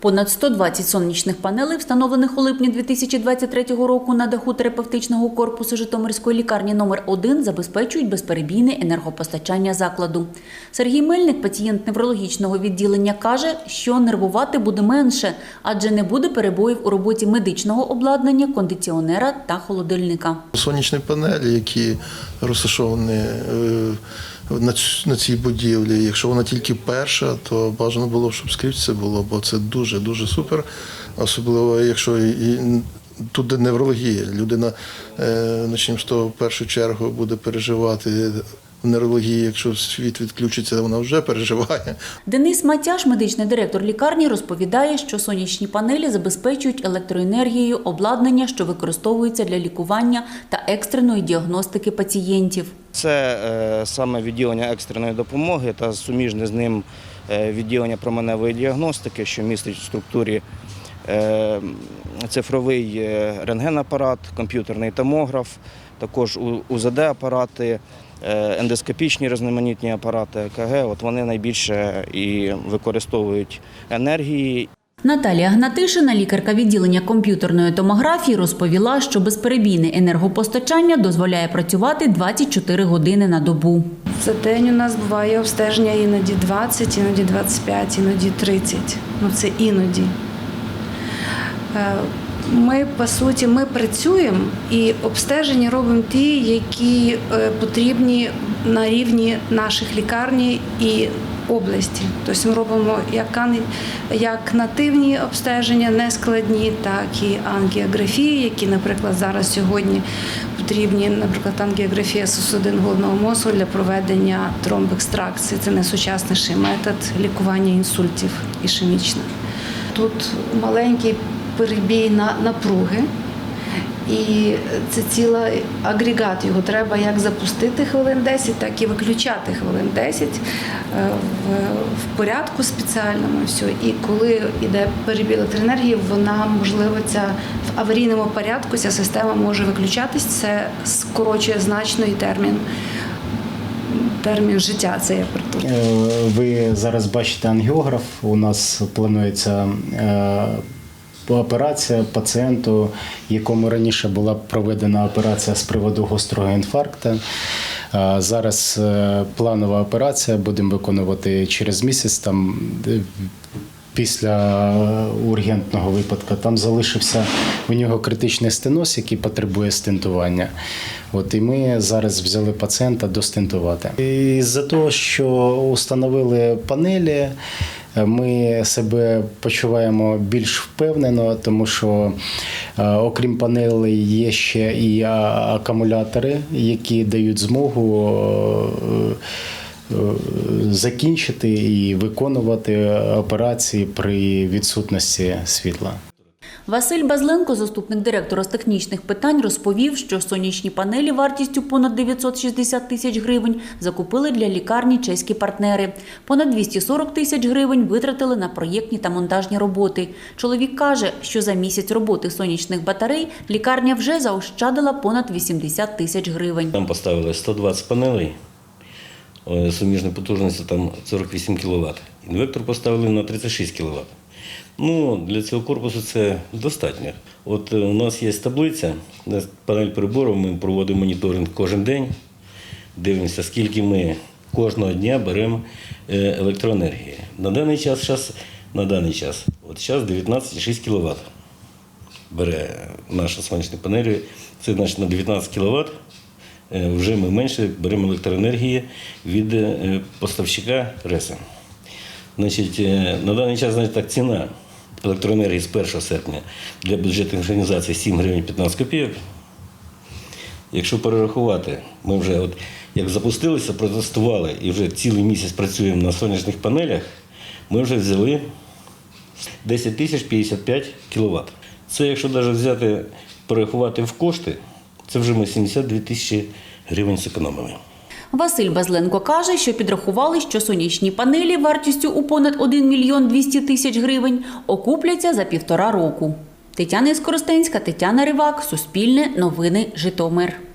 Понад 120 сонячних панелей, встановлених у липні 2023 року на даху терапевтичного корпусу Житомирської лікарні номер 1 забезпечують безперебійне енергопостачання закладу. Сергій Мельник, пацієнт неврологічного відділення, каже, що нервувати буде менше, адже не буде перебоїв у роботі медичного обладнання, кондиціонера та холодильника. Сонячні панелі, які розташовані е, на на цій будівлі. Якщо вона тільки перша, то бажано було, щоб скрізь це було, бо це дуже дуже супер. Особливо, якщо і тут де неврологія. Людина е, з того в першу чергу буде переживати. В нейрології, якщо світ відключиться, вона вже переживає. Денис Матяш, медичний директор лікарні, розповідає, що сонячні панелі забезпечують електроенергією обладнання, що використовується для лікування та екстреної діагностики пацієнтів. Це е, саме відділення екстреної допомоги та суміжне з ним е, відділення променевої діагностики, що містить в структурі цифровий е, рентгенапарат, комп'ютерний томограф, також у- УЗД-апарати, е, ендоскопічні різноманітні апарати ЕКГ. От вони найбільше і використовують енергії Наталія Гнатишина, лікарка відділення комп'ютерної томографії, розповіла, що безперебійне енергопостачання дозволяє працювати 24 години на добу. За день у нас буває обстеження іноді 20, іноді 25, іноді 30. Ну це іноді. Е, Ми, по суті, ми працюємо і обстеження робимо ті, які е, потрібні на рівні наших лікарні і області. Тобто ми робимо як, нативні обстеження, нескладні, так і ангіографії, які, наприклад, зараз сьогодні потрібні, наприклад, ангіографія судин головного мозку для проведення тромбекстракції. Це найсучасніший метод лікування інсультів ішемічних. Тут маленький перебій на напруги. І це цілий агрегат. Його треба як запустити хвилин 10, так і виключати хвилин 10 е, в, порядку спеціальному. Все. І коли йде перебій електроенергії, вона можливо ця в аварійному порядку ця система може виключатись. Це скорочує значно і термін, термін життя. Це я про. Е, Ви зараз бачите ангіограф. У нас планується е, операція пацієнту, якому раніше була проведена операція з приводу гострого інфаркту. Зараз е, планова операція будемо виконувати через місяць. Там е, після ургентного випадку там залишився у нього критичний стеноз, який потребує стентування. От і ми зараз взяли пацієнта достентувати. І з-за того, що установили панелі, ми себе почуваємо більш впевнено, тому що е, окрім панелей є ще і акумулятори, які дають змогу. е, е, Закінчити і виконувати операції при відсутності світла. Василь Базленко, заступник директора з технічних питань, розповів, що сонячні панелі вартістю понад 960 тисяч гривень закупили для лікарні чеські партнери. Понад 240 тисяч гривень витратили на проєктні та монтажні роботи. Чоловік каже, що за місяць роботи сонячних батарей лікарня вже заощадила понад 80 тисяч гривень. Нам поставили 120 панелей, е, суміжна потужність там 48 кВт. Інвектор поставили на 36 кВт. Ну, для цього корпусу це достатньо. От е, у нас є таблиця, панель прибору, ми проводимо моніторинг кожен день, дивимося, скільки ми кожного дня беремо е, електроенергії. На даний час, щас, на даний час, от зараз 19,6 кВт бере наша сонячні панелі, це значить на 19 кВт. Вже ми менше беремо електроенергії від е, поставщика РЕСа. Значить, е, на даний час значить, так, ціна електроенергії з 1 серпня для бюджетних організацій 7 гривень 15 копійок. Якщо перерахувати, ми вже от як запустилися, протестували і вже цілий місяць працюємо на сонячних панелях, ми вже взяли 10 тисяч 55 кВт. Це якщо навіть взяти, перерахувати в кошти, це вже ми 72 тисячі гривень зекономили. Василь Базленко каже, що підрахували, що сонячні панелі вартістю у понад 1 мільйон 200 тисяч гривень окупляться за півтора року. Тетяна Іскоростенська, Тетяна Ривак, Суспільне, Новини, Житомир.